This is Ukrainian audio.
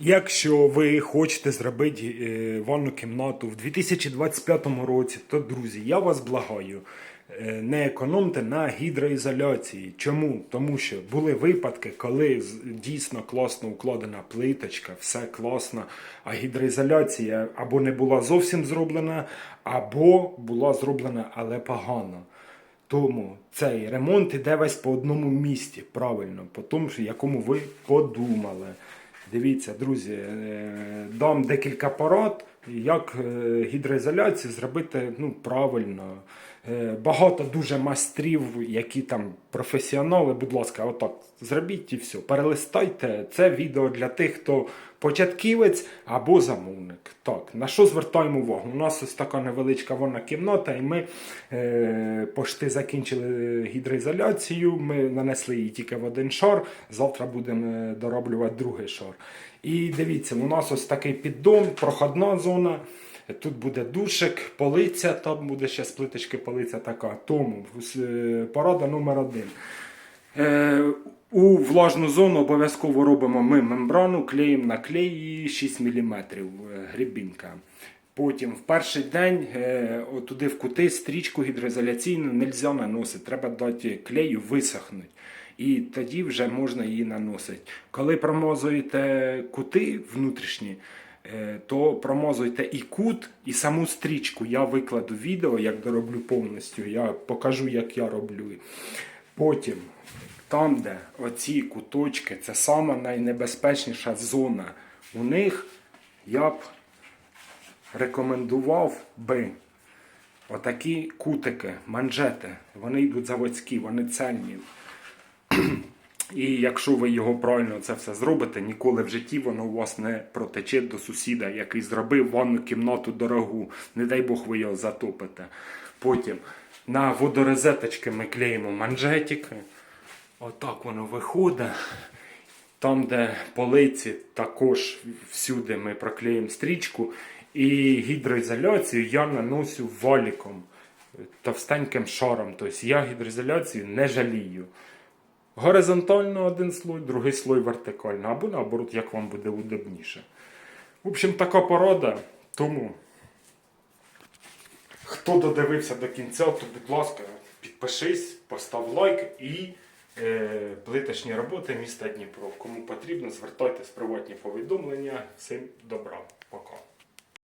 Якщо ви хочете зробити е, ванну кімнату в 2025 році, то друзі, я вас благаю. е, Не економте на гідроізоляції. Чому? Тому що були випадки, коли дійсно класно укладена плиточка, все класно, а гідроізоляція або не була зовсім зроблена, або була зроблена, але погано. Тому цей ремонт іде весь по одному місці, правильно, по тому, якому ви подумали. Дивіться, друзі, е, дам декілька порад, як е, гідроізоляцію зробити ну, правильно. Е, Багато дуже майстрів, які там професіонали, будь ласка, отак зробіть і все. Перелистайте. Це відео для тих, хто початківець або замовник. Так, на що звертаємо увагу? У нас ось така невеличка ванна кімната, і ми е, пошти закінчили гідроізоляцію. Ми нанесли її тільки в один шар. Завтра будемо е, дороблювати другий шар. І дивіться, у нас ось такий піддон, проходна зона. Тут буде душик, полиця, там буде ще з плиточки полиця така. Тому е, порада номер один. Е, у влажну зону обов'язково робимо ми мембрану, клеїмо на клеї 6 мм грібінка. Потім в перший день е, туди в кути стрічку гідроізоляційну не можна наносити. Треба дати клею висохнути. І тоді вже можна її наносити. Коли промозуєте кути внутрішні, е, то промозуйте і кут, і саму стрічку. Я викладу відео, як дороблю повністю. Я покажу, як я роблю. Потім, там, де оці куточки, це сама найнебезпечніша зона. У них я б рекомендував би отакі кутики, манжети. Вони йдуть заводські, вони цельні. І якщо ви його правильно це все зробите, ніколи в житті воно у вас не протече до сусіда, який зробив ванну кімнату дорогу. Не дай Бог ви його затопите. Потім на водорозеточки ми клеїмо манжетики. Отак воно виходить. Там, де полиці, також всюди ми проклеїмо стрічку. І гідроізоляцію я наносю валіком, товстеньким шаром. Тобто я гідроізоляцію не жалію. Горизонтально один слой, другий слой вертикально, або наоборот, як вам буде удобніше. В общем, така порада. Тому, хто додивився до кінця, то, будь ласка, підпишись, постав лайк і плиточні роботи міста Дніпро. Кому потрібно, звертайтесь в приватні повідомлення. Всім добра. Пока.